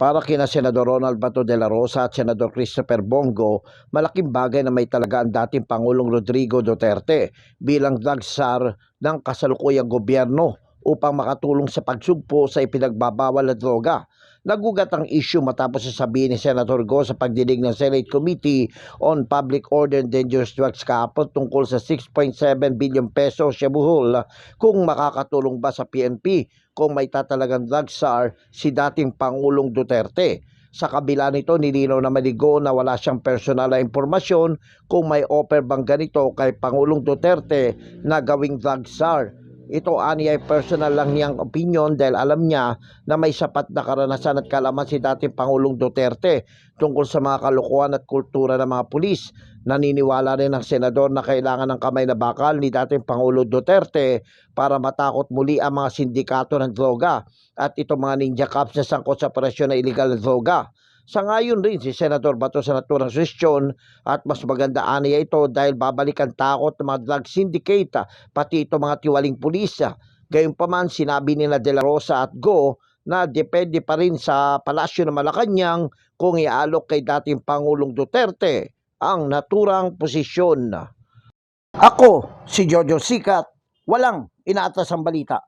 Para kina Senador Ronald Bato de la Rosa at Senador Christopher Bongo, malaking bagay na may talaga ang dating Pangulong Rodrigo Duterte bilang dagsar ng kasalukuyang gobyerno upang makatulong sa pagsugpo sa ipinagbabawal na droga. Nagugat ang issue matapos sasabihin ni Senator Go sa pagdinig ng Senate Committee on Public Order and Dangerous Drugs kahapon tungkol sa 6.7 billion peso siya buhol kung makakatulong ba sa PNP kung may tatalagang drug czar si dating Pangulong Duterte. Sa kabila nito, nilinaw naman ni Go na wala siyang personal na impormasyon kung may offer bang ganito kay Pangulong Duterte na gawing drug czar. Ito ani ay personal lang niyang opinion dahil alam niya na may sapat na karanasan at kalaman si dating Pangulong Duterte tungkol sa mga kalukuhan at kultura ng mga pulis. Naniniwala rin ang senador na kailangan ng kamay na bakal ni dating Pangulo Duterte para matakot muli ang mga sindikato ng droga at itong mga ninja cops na sangkot sa operasyon na illegal na droga. Sa ngayon rin si Senator Bato sa naturang suwestyon at mas maganda aniya ito dahil babalik ang takot ng mga drug syndicate ah, pati ito mga tiwaling pulis. ah. Gayunpaman sinabi ni na Rosa at Go na depende pa rin sa palasyo ng Malacanang kung iaalok kay dating Pangulong Duterte ang naturang posisyon. Ako, si Jojo Sikat, walang inaatas ang balita.